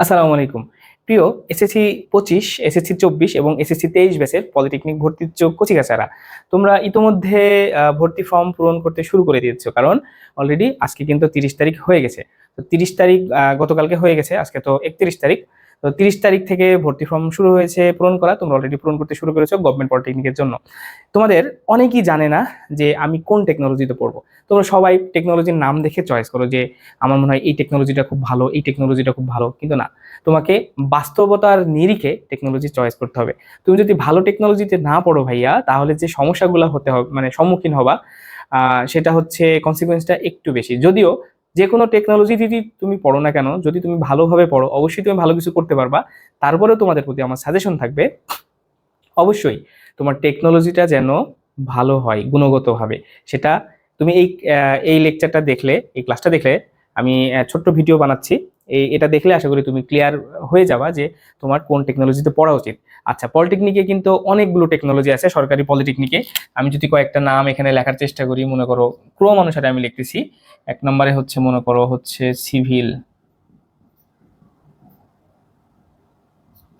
আসসালামু আলাইকুম। প্রিয় এসএসসি পঁচিশ, এসএসসি চব্বিশ এবং এসএসসি তেইশ ব্যাচের পলিটেকনিক ভর্তির যোগ্য কচিকাচারা, তোমরা ইতোমধ্যে ভর্তি ফর্ম পূরণ করতে শুরু করে দিয়েছ কারণ অলরেডি আজকে কিন্তু তিরিশ তারিখ হয়ে গেছে। তো তিরিশ তারিখ গতকালকে হয়ে গেছে, আজকে তো একত্রিশ তারিখ। তো তিরিশ তারিখ থেকে ভর্তি ফর্ম শুরু হয়েছে পূরণ করা। তোমরা অলরেডি পূরণ করতে শুরু করেছ গভর্নমেন্ট পলিটেকনিকের জন্য। তোমাদের অনেকেই জানে না যে আমি কোন টেকনোলজিতে পড়ব। তোমরা সবাই টেকনোলজির নাম দেখে চয়েস করো যে আমার মনে হয় এই টেকনোলজিটা খুব ভালো, এই টেকনোলজিটা খুব ভালো। কিন্তু না, তোমাকে বাস্তবতার নিরিখে টেকনোলজি চয়েস করতে হবে। তুমি যদি ভালো টেকনোলজিতে না পড়ো ভাইয়া, তাহলে যে সমস্যাগুলো হতে হবে মানে সম্মুখীন হবা সেটা হচ্ছে কনসিকুয়েন্সটা একটু বেশি। যদিও যে কোনো টেকনোলজি যদি তুমি পড়ো না কেন, যদি তুমি ভালোভাবে পড়ো, অবশ্যই তুমি ভালো কিছু করতে পারবা। তারপরেও তোমাদের প্রতি আমার সাজেশন থাকবে, অবশ্যই তোমার টেকনোলজিটা যেন ভালো হয়, গুণগতভাবে। সেটা তুমি এই এই লেকচারটা দেখলে, এই ক্লাসটা দেখলে আমি ছোট্ট ভিডিও বানাচ্ছি। এই এটা দেখলে আশা করি তুমি ক্লিয়ার হয়ে যাবা যে তোমার কোন টেকনোলজিতে পড়া উচিত। আচ্ছা পলিটেকনিকে কিন্তু অনেকগুলো টেকনোলজি আছে, সরকারি পলিটেকনিকে আমি যদি কয়েকটা নাম এখানে লেখার চেষ্টা করি, মনে করো ক্রম অনুসারে আমি লিখতেছি। এক নম্বরে হচ্ছে, মনে করো হচ্ছে সিভিল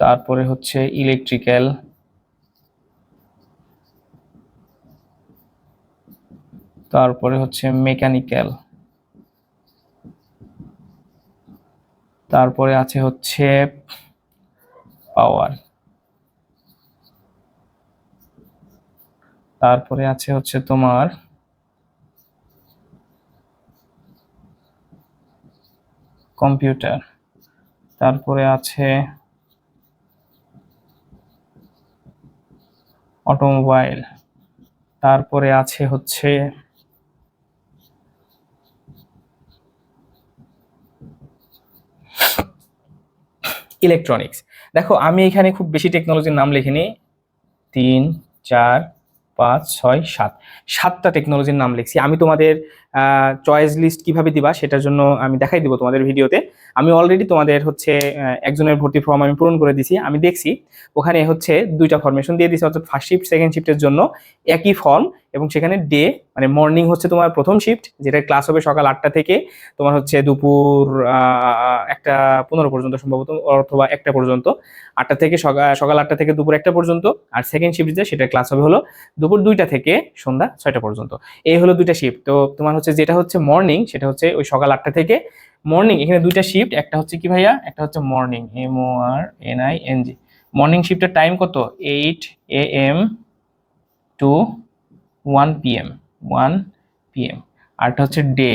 তারপরে হচ্ছে ইলেকট্রিক্যাল তারপরে হচ্ছে মেকানিক্যাল তারপরে আছে হচ্ছে পাওয়ার তারপরে আছে হচ্ছে তোমার কম্পিউটার তারপরে আছে অটোমোবাইল তারপরে আছে হচ্ছে ইলেকট্রনিক্স দেখো, আমি এখানে খুব বেশি টেকনোলজির নাম লিখিনি। তিন, চার, পাঁচ, ছয়, সাত। সাতটা টেকনোলজির নাম লিখছি। আমি তোমাদের চয়েস লিস্ট কীভাবে দিবা সেটার জন্য আমি দেখাই দিব তোমাদের ভিডিওতে। আমি অলরেডি তোমাদের হচ্ছে একজনের ভর্তি ফর্ম আমি পূরণ করে দিছি। আমি দেখছি, ওখানে হচ্ছে দুইটা ফরমেশন দিয়ে দিছি, অর্থাৎ ফার্স্ট শিফট সেকেন্ড শিফটের জন্য একই ফর্ম এবং সেখানে ডে মানে মর্নিং হচ্ছে তোমার প্রথম শিফট যেটা ক্লাস হবে সকাল আটটা থেকে তোমার হচ্ছে দুপুর একটা পনেরো পর্যন্ত সম্ভবত, অথবা একটা পর্যন্ত। আটটা থেকে সকাল সকাল আটটা থেকে দুপুর একটা পর্যন্ত। আর সেকেন্ড শিফট যে, সেটা ক্লাস হবে হলো দুপুর দুইটা থেকে সন্ধ্যা ছয়টা পর্যন্ত। এই হলো দুইটা শিফট তো তোমার হচ্ছে যেটা হচ্ছে মর্নিং সেটা হচ্ছে ওই সকাল আটটা থেকে মর্নিং এখানে দুইটা শিফট একটা হচ্ছে কি ভাইয়া? একটা হচ্ছে morning M O R N I N G morning শিফটের time কত? Eight A M to one P M one P M আরটা হচ্ছে ডে।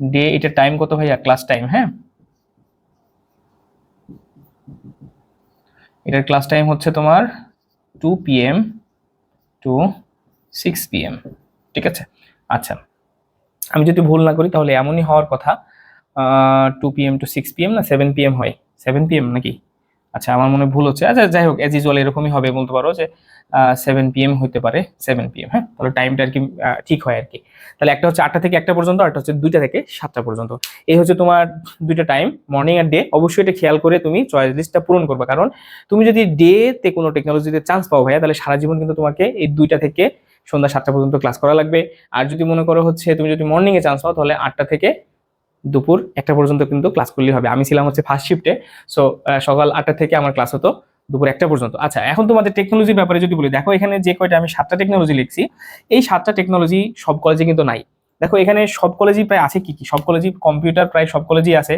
ডে, এটা টাইম কত ভাইয়া? ক্লাস টাইম হ্যাঁ? এটার ক্লাস টাইম হচ্ছে তোমার two P M to six P M ঠিক আছে? আচ্ছা আমি যদি ভুল না করি তাহলে এমনই হওয়ার কথা two P M to six P M না, সেভেন পি এম হয়? সেভেন পি এম নাকি? আচ্ছা আমার মনে ভুল হচ্ছে। আচ্ছা যাই হোক এজ ইউজুয়াল এরকমই হবে, বলতে পারো যে সেভেন পি এম হতে পারে সেভেন পি এম হ্যাঁ? তাহলে টাইমটা আর কি ঠিক হয় আর কি। তাহলে একটা হচ্ছে আটটা থেকে একটা পর্যন্ত আরটা হচ্ছে দুইটা থেকে সাতটা পর্যন্ত। এই হচ্ছে তোমার দুইটা টাইম মর্নিং আর ডে অবশ্যই এটা খেয়াল করে তুমি চয়েস লিস্টটা পূরণ করবে। কারণ তুমি যদি ডে তে কোনো টেকনোলজিতে চান্স পাও ভাইয়া, তাহলে সারা জীবন কিন্তু তোমাকে এই দুইটা থেকে সন্ধ্যা সাতটা পর্যন্ত ক্লাস করা লাগবে। আর যদি মনে করো হচ্ছে, তুমি যদি মর্নিং এ চান্স পাও, তাহলে আটটা থেকে দুপুর একটা পর্যন্ত কিন্তু ক্লাস করলেই হবে। আমি ছিলাম হচ্ছে ফার্স্ট শিফটে সো সকাল আটটা থেকে আমার ক্লাস হতো দুপুর একটা পর্যন্ত। আচ্ছা এখন তোমাদের টেকনোলজির ব্যাপারে যদি বলি, দেখো এখানে যে কয়টা আমি সাতটা টেকনোলজি লিখছি, এই সাতটা টেকনোলজি সব কলেজে কিন্তু নাই। দেখো এখানে সব কলেজই প্রায় আছে কি কি? সব কলেজই কম্পিউটার প্রায় সব কলেজই আছে,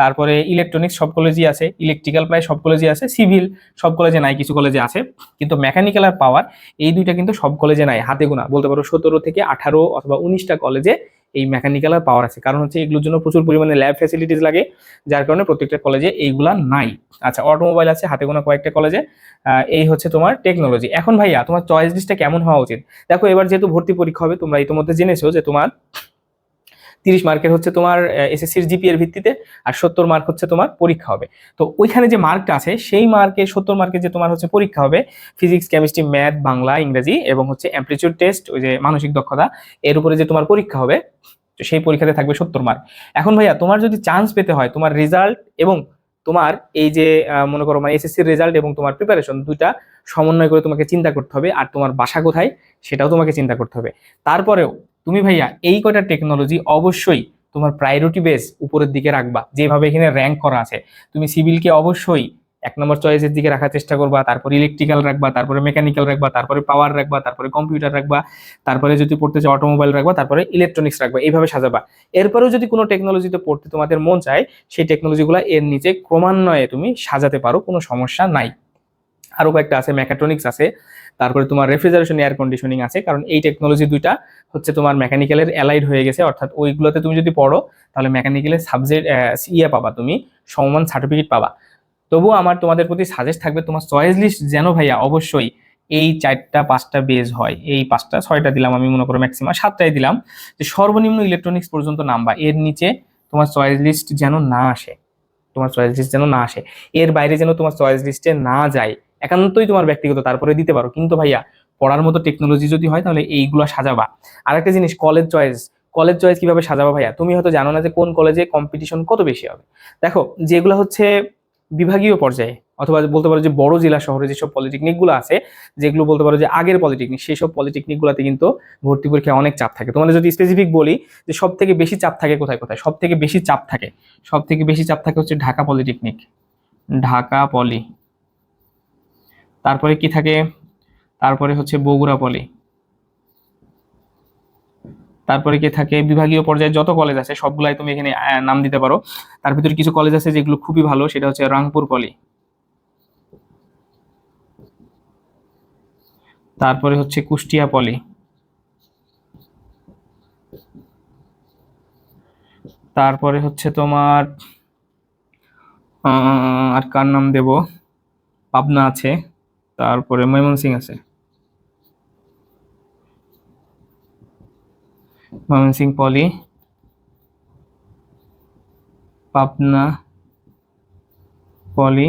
তারপরে ইলেকট্রনিক্স সব কলেজই আছে ইলেকট্রিক্যাল প্রায় সব কলেজই আছে সিভিল সব কলেজে নাই, কিছু কলেজে আছে। কিন্তু মেকানিক্যাল আর পাওয়ার এই দুইটা কিন্তু সব কলেজে নাই, হাতে গোনা। বলতে পারো সতেরো থেকে আঠারো অথবা উনিশটা কলেজে এই মেকানিক্যাল আর পাওয়ার আছে। কারণ হচ্ছে এগুলোর জন্য প্রচুর পরিমাণে ল্যাব ফ্যাসিলিটিস লাগে, যার কারণে প্রত্যেকটা কলেজে এইগুলা নাই। আচ্ছা অটোমোবাইল আছে, হাতে গোনা কয়েকটা কলেজে এই হচ্ছে তোমার টেকনোলজি এখন ভাইয়া, তোমার চয়েস লিস্টটা কেমন হওয়া উচিত? দেখো, এবার যেহেতু ভর্তি পরীক্ষা হবে, তোমরা ইতিমধ্যে জেনেছো যে তোমার তিরিশ মার্কের হচ্ছে তোমার এসএসসির জিপি এর ভিত্তিতে আর সত্তর মার্ক হচ্ছে তোমার পরীক্ষা হবে। তো ওইখানে যে মার্কটা আছে, সেই মার্কে, সত্তর মার্কে যে তোমার হচ্ছে পরীক্ষা হবে, ফিজিক্স, কেমিস্ট্রি, ম্যাথ, বাংলা, ইংরেজি এবং হচ্ছে অ্যামপ্লিচিউড টেস্ট, ওই যে মানসিক দক্ষতা, এর উপরে যে তোমার পরীক্ষা হবে, তো সেই পরীক্ষাতে থাকবে সত্তর মার্ক। এখন ভাইয়া, তোমার যদি চান্স পেতে হয়, তোমার রেজাল্ট এবং তোমার এই যে মনে করো মানে এসএসসির রেজাল্ট এবং তোমার প্রিপারেশন দুইটা সমন্বয় করে তোমাকে চিন্তা করতে হবে, আর তোমার বাসা কোথায়, সেটাও তোমাকে চিন্তা করতে হবে। তারপরেও তুমি ভাইয়া এই কয়টা টেকনোলজি অবশ্যই তোমার প্রায়োরিটি বেস উপরের দিকে রাখবা। যেভাবে এখানে র্যাঙ্ক করা আছে। তুমি সিভিলকে অবশ্যই এক নম্বর চয়েসের দিকে রাখার চেষ্টা করবা, তারপরে ইলেকট্রিক্যাল রাখবা, তারপরে মেকানিক্যাল রাখবা, তারপরে পাওয়ার রাখবা, তারপরে কম্পিউটার রাখবা, তারপরে যদি পড়তে চাও অটোমোবাইল রাখবা, তারপরে ইলেকট্রনিক্স রাখবা, এইভাবে সাজাবা। এরপরেও যদি কোনো টেকনোলজিতে পড়তে তোমাদের মন চায়, সেই টেকনোলজিগুলো এর নিচে ক্রমান্বয়ে তুমি সাজাতে পারো, কোনো সমস্যা নাই। আরও কয়েকটা আছে মেকাট্রনিক্স আছে, তারপরে তোমার রেফ্রিজারেশন এয়ার কন্ডিশনিং আছে, কারণ এই টেকনোলজি দুইটা হচ্ছে তোমার মেকানিক্যালের অ্যালাইড হয়ে গেছে, অর্থাৎ ওইগুলোতে তুমি যদি পড়ো, তাহলে মেকানিক্যালের সাবজেক্ট ইয়ে পাবা তুমি, সমমান সার্টিফিকেট পাবা। তবুও আমার তোমাদের প্রতি সাজেস্ট থাকবে, তোমার চয়েস লিস্ট যেন ভাইয়া অবশ্যই এই চারটা, পাঁচটা বেজ হয়। এই পাঁচটা, ছয়টা দিলাম আমি মনে করো ম্যাক্সিমাম সাতটাই দিলাম, যে সর্বনিম্ন ইলেকট্রনিক্স পর্যন্ত নামবা, এর নিচে তোমার চয়েস লিস্ট যেন না আসে। তোমার চয়েস লিস্ট যেন না আসে। এর বাইরে যেন তোমার চয়েস লিস্টে না যায় একান্তই তোমার ব্যক্তিগত, তারপরে দিতে পারো। কিন্তু ভাইয়া, পড়ার মতো টেকনোলজি যদি হয়, তাহলে এইগুলো সাজাবা। আরেকটা জিনিস কলেজ চয়েস কলেজ চয়েস কীভাবে সাজাবা ভাইয়া? তুমি হয়তো জানো না যে কোন কলেজে কম্পিটিশন কত বেশি হবে। দেখো, যেগুলো হচ্ছে বিভাগীয় পর্যায়ে, অথবা বলতে পারো যে বড় জেলা শহরে যেসব পলিটেকনিকগুলো আছে, যেগুলো বলতে পারো যে আগের পলিটেকনিক সেই সব পলিটেকনিকগুলোতে কিন্তু ভর্তি পরীক্ষায় অনেক চাপ থাকে। তোমাদের যদি স্পেসিফিক বলি যে সব থেকে বেশি চাপ থাকে কোথায় কোথায়? সব থেকে বেশি চাপ থাকে সব থেকে বেশি চাপ থাকে হচ্ছে ঢাকা পলিটেকনিক ঢাকা পলি তারপরে কি থাকে? তারপরে হচ্ছে বগুড়া পলি। তারপরে কি থাকে? বিভাগীয় পর্যায়ে যত কলেজ আছে, সবগুলাই তুমি এখানে নাম দিতে পারো। তার ভিতরে কিছু কলেজ আছে যেগুলো খুবই ভালো, সেটা হচ্ছে রংপুর পলি। তারপরে হচ্ছে কুষ্টিয়া পলি। তারপরে হচ্ছে তোমার আর কার নাম দেব? পাবনা আছে। তারপরে ময়মনসিং আছে। ময়মনসিং, পলি, পাবনা, পলি,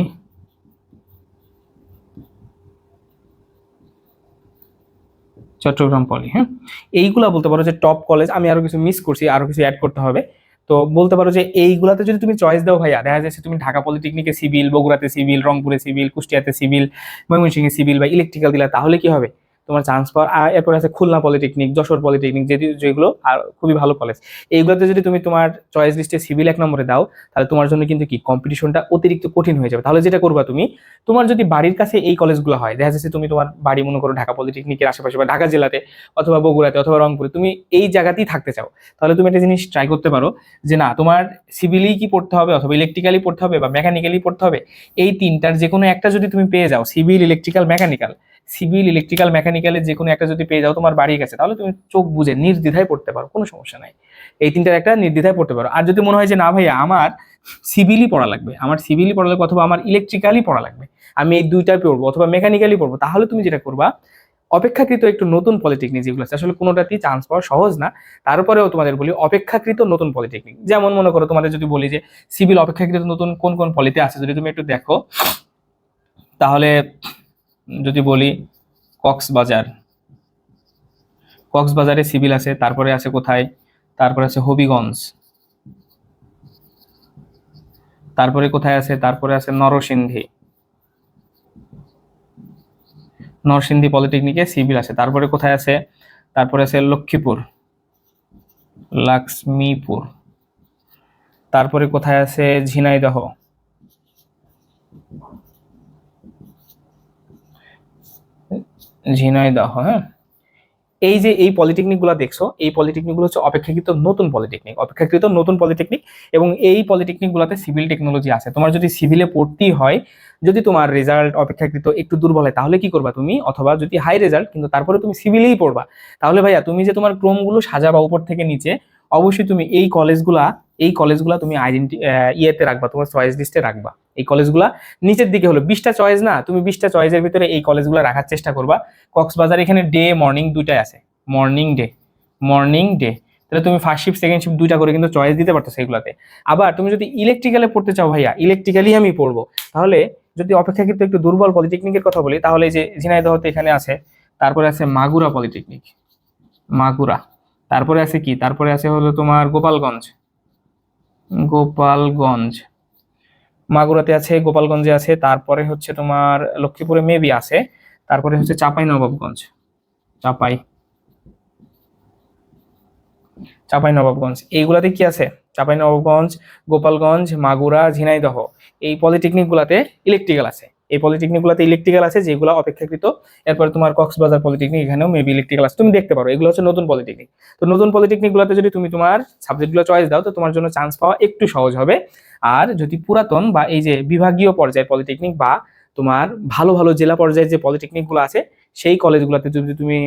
চট্টগ্রাম পলি হ্যাঁ? এইগুলা বলতে পারো যে টপ কলেজ আমি আরও কিছু মিস করছি, আরও কিছু অ্যাড করতে হবে। তো বলতে পারো যে এইগুলাতে যদি তুমি চয়েস দাও ভাইয়া, দেখা যাচ্ছে তুমি ঢাকা পলিটেকনিকে সিভিল বগুড়াতে সিভিল রংপুরে সিভিল কুষ্টিয়াতে সিভিল ময়মনসিংহে সিভিল বা ইলেকট্রিক্যাল দিলা, তাহলে কি হবে? তোমার চান্স পাওয়ার, আর এরপরে আছে খুলনা পলিটেকনিক যশোর পলিটেকনিক যেটি যেগুলো আর খুবই ভালো কলেজ এইগুলোতে যদি তুমি তোমার চয়েস লিস্টে সিভিল এক নম্বরে দাও, তাহলে তোমার জন্য কিন্তু কি? কম্পিটিশনটা অতিরিক্ত কঠিন হয়ে যাবে। তাহলে যেটা করবা তুমি, তোমার যদি বাড়ির কাছে এই কলেজগুলো হয়, দেখা যাচ্ছে তুমি তোমার বাড়ি মনে করো ঢাকা পলিটেকনিকের আশেপাশে বা ঢাকা জেলাতে অথবা বগুড়াতে অথবা রংপুরে, তুমি এই জায়গাতেই থাকতে চাও, তাহলে তুমি একটা জিনিস ট্রাই করতে পারো যে না, তোমার সিভিলই কি পড়তে হবে অথবা ইলেকট্রিক্যালি পড়তে হবে বা মেকানিক্যালি পড়তে হবে? এই তিনটার যে কোনো একটা যদি তুমি পেয়ে যাও civil electrical mechanical civil electrical মেকানিক্যালের যে কোনো একটা যদি পেয়ে যাও তোমার বাড়ির গেছে তাহলে তুমি চোখ বুঝে নির্দ্বিধায় পড়তে পারো, কোনো সমস্যা নাই। এই তিনটার একটা নির্দ্বিধায় পড়তে পারো। আর যদি মনে হয় যে, না ভাইয়া, আমার সিভিলই পড়া লাগবে, আমার সিভিলই পড়া লাগবে অথবা আমার ইলেকট্রিক্যালই পড়া লাগবে, আমি এই দুইটাই পড়ব, অথবা মেকানিক্যালি পড়ব, তাহলে তুমি যেটা করবা, অপেক্ষাকৃত একটু নতুন পলিটেকনিক যেগুলো আছে, আসলে কোনোটাতেই চান্স পাওয়া সহজ না, তারপরেও তোমাদের বলি অপেক্ষাকৃত নতুন পলিটেকনিক যেমন মনে করো, তোমাদের যদি বলি যে সিভিল অপেক্ষাকৃত নতুন কোন কোন পলিতে আছে, যদি তুমি একটু দেখো, তাহলে যদি বলি কক্সবাজার। কক্সবাজারে সিভিল আছে, তারপরে আছে কোথায়? তারপরে আছে হবিগঞ্জ। তারপরে কোথায় আছে? তারপরে আছে নরসিংদী। নরসিংদী পলিটেকনিকে সিভিল আছে। তারপরে কোথায় আছে? তারপরে আছে লক্ষ্মীপুর লাক্সমিপুর তারপরে কোথায় আছে ঝিনাইদহ? ঝিনাইদহ হ্যাঁ? এই যে এই পলিটেকনিকগুলো দেখছ, এই পলিটেকনিকগুলো হচ্ছে অপেক্ষাকৃত নতুন পলিটেকনিক, অপেক্ষাকৃত নতুন পলিটেকনিক এবং এই পলিটেকনিকগুলোতে সিভিল টেকনোলজি আছে। তোমার যদি সিভিলে পড়তেই হয়, যদি তোমার রেজাল্ট অপেক্ষাকৃত একটু দুর্বল হয়, তাহলে কি করবা তুমি? অথবা যদি হাই রেজাল্ট, কিন্তু তারপরে তুমি সিভিলেই পড়বা, তাহলে ভাইয়া তুমি যে তোমার ক্রমগুলো সাজাবা উপর থেকে নিচে, অবশ্যই তুমি এই কলেজগুলা এই কলেজগুলা তুমি আইডেন্টি ইয়েতে রাখবা, তোমার চয়েস লিস্টে রাখবা। এই কলেজগুলা নিচের দিকে হলো, বিশটা চয়েস না, তুমি বিশটা চয়েসের ভিতরে এই কলেজগুলো রাখার চেষ্টা করবা। কক্সবাজার এখানে ডে মর্নিং দুইটাই আছে। মর্নিং ডে মর্নিং ডে তাহলে তুমি ফার্স্ট শিফট সেকেন্ড শিফট দুইটা করে কিন্তু চয়েস দিতে পারতো সেগুলোতে আবার তুমি যদি ইলেকট্রিক্যালে পড়তে চাও ভাইয়া ইলেকট্রিক্যালি আমি পড়ব। তাহলে যদি অপেক্ষাকৃত একটু দুর্বল পলিটেকনিকের কথা বলি, তাহলে যে ঝিনাইদহতে এখানে আছে, তারপরে আছে মাগুরা পলিটেকনিক মাগুরা। তারপরে আছে কি? তারপরে আছে হলো তোমার গোপালগঞ্জ। গোপালগঞ্জ। মাগুরাতে আছে, গোপালগঞ্জে আছে, তারপরে হচ্ছে তোমার লক্ষ্মীপুরে মেবি আছে, তারপরে হচ্ছে চাপাই নবাবগঞ্জ চাপাই। চাপাই নবাবগঞ্জ এইগুলাতে কি আছে? চাপাই নবাবগঞ্জ গোপালগঞ্জ, মাগুরা, ঝিনাইদহ। এই পলিটেকনিকগুলাতে ইলেকট্রিক্যাল আছে। এই পলিটেকনিকগুলোতে ইলেকট্রিক্যাল আছে, যেগুলো অপেক্ষাকৃত। এরপরে তোমার কক্সবাজার পলিটেকনিক এখানেও মেবি ইলেকট্রিক্যাল আছে। তুমি দেখতে পারো, এগুলো হচ্ছে নতুন পলিটেকনিক তো নতুন পলিটেকনিকগুলোতে যদি তুমি তোমার সাবজেক্টগুলো চয়েস দাও, তো তোমার জন্য চান্স পাওয়া একটু সহজ হবে। আর যদি পুরাতন বা এই যে বিভাগীয় পর্যায়ের পলিটেকনিক বা তোমার ভালো ভালো জেলা পর্যায়ের যে পলিটেকনিকগুলো আছে, সেই কলেজগুলোতে যদি তুমি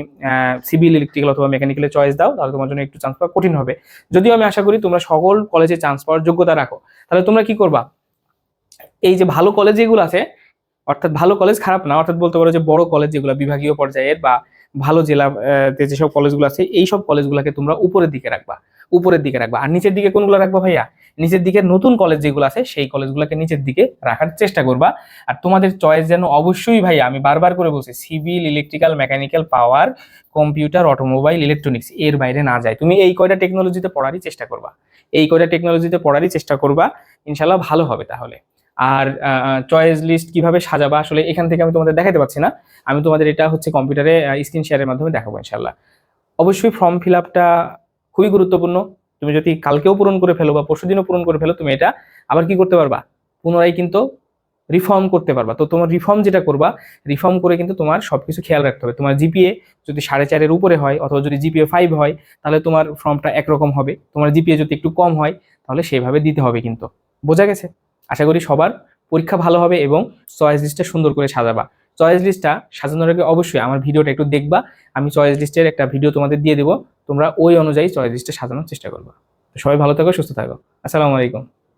সিভিল ইলেকট্রিক্যাল অথবা মেকানিক্যালে চয়েস দাও, তাহলে তোমার জন্য একটু চান্স পাওয়া কঠিন হবে। যদিও আমি আশা করি তোমরা সকল কলেজে চান্স পাওয়ার যোগ্যতা রাখো। তাহলে তোমরা কি করবা? এই যে ভালো কলেজ যেগুলো আছে অর্থাৎ ভালো কলেজ খারাপ না, অর্থাৎ বলতে পারো যে বড় কলেজ যেগুলো বিভাগীয় পর্যায়ের বা ভালো জেলা যেসব কলেজগুলো আছে এই সব কলেজগুলোকে তোমরা উপরের দিকে রাখবা, উপরের দিকে রাখবা। আর নিচের দিকে কোনগুলো রাখবা ভাইয়া? নিচের দিকে নতুন কলেজ যেগুলো আছে, সেই কলেজগুলোকে নিচের দিকে রাখার চেষ্টা করবা। আর তোমাদের চয়েস যেন অবশ্যই ভাইয়া, আমি বারবার করে বলছি civil electrical mechanical power computer automobile electronics এর বাইরে না যায়। তুমি এই কয়টা টেকনোলজিতে পড়ারই চেষ্টা করবা। এই কয়টা টেকনোলজিতে পড়ারই চেষ্টা করবা। ইনশাল্লাহ ভালো হবে তাহলে। আর চয়েস লিস্ট কীভাবে সাজাবা আসলে এখান থেকে আমি তোমাদের দেখাতে পাচ্ছি না। আমি তোমাদের এটা হচ্ছে কম্পিউটারে স্ক্রিন শেয়ারের মাধ্যমে দেখাবো ইনশাল্লাহ অবশ্যই ফর্ম ফিল আপটা খুবই গুরুত্বপূর্ণ। তুমি যদি কালকেও পূরণ করে ফেলো বা পরশুদিনও পূরণ করে ফেলো, তুমি এটা আবার কি করতে পারবা? পুনরায় কিন্তু রিফর্ম করতে পারবা। তো তোমার রিফর্ম যেটা করবা রিফর্ম করে কিন্তু তোমার সব কিছু খেয়াল রাখতে হবে। তোমার জিপিএ যদি সাড়ে চারের উপরে হয় অথবা যদি জিপিএ ফাইভ হয়, তাহলে তোমার ফর্মটা একরকম হবে। তোমার জিপিএ যদি একটু কম হয়, তাহলে সেভাবে দিতে হবে কিন্তু। বোঝা গেছে? আশা করি সবার পরীক্ষা ভালো হবে এবং চয়েস লিস্টটা সুন্দর করে সাজাবা। চয়েস লিস্টটা সাজানোর আগে অবশ্যই আমার ভিডিওটা একটু দেখবা, আমি চয়েস লিস্টের একটা ভিডিও তোমাদের দিয়ে দেবো, তোমরা ওই অনুযায়ী চয়েস লিস্টটা সাজানোর চেষ্টা করবা। সবাই ভালো থাকো, সুস্থ থাকো। আসসালামু আলাইকুম।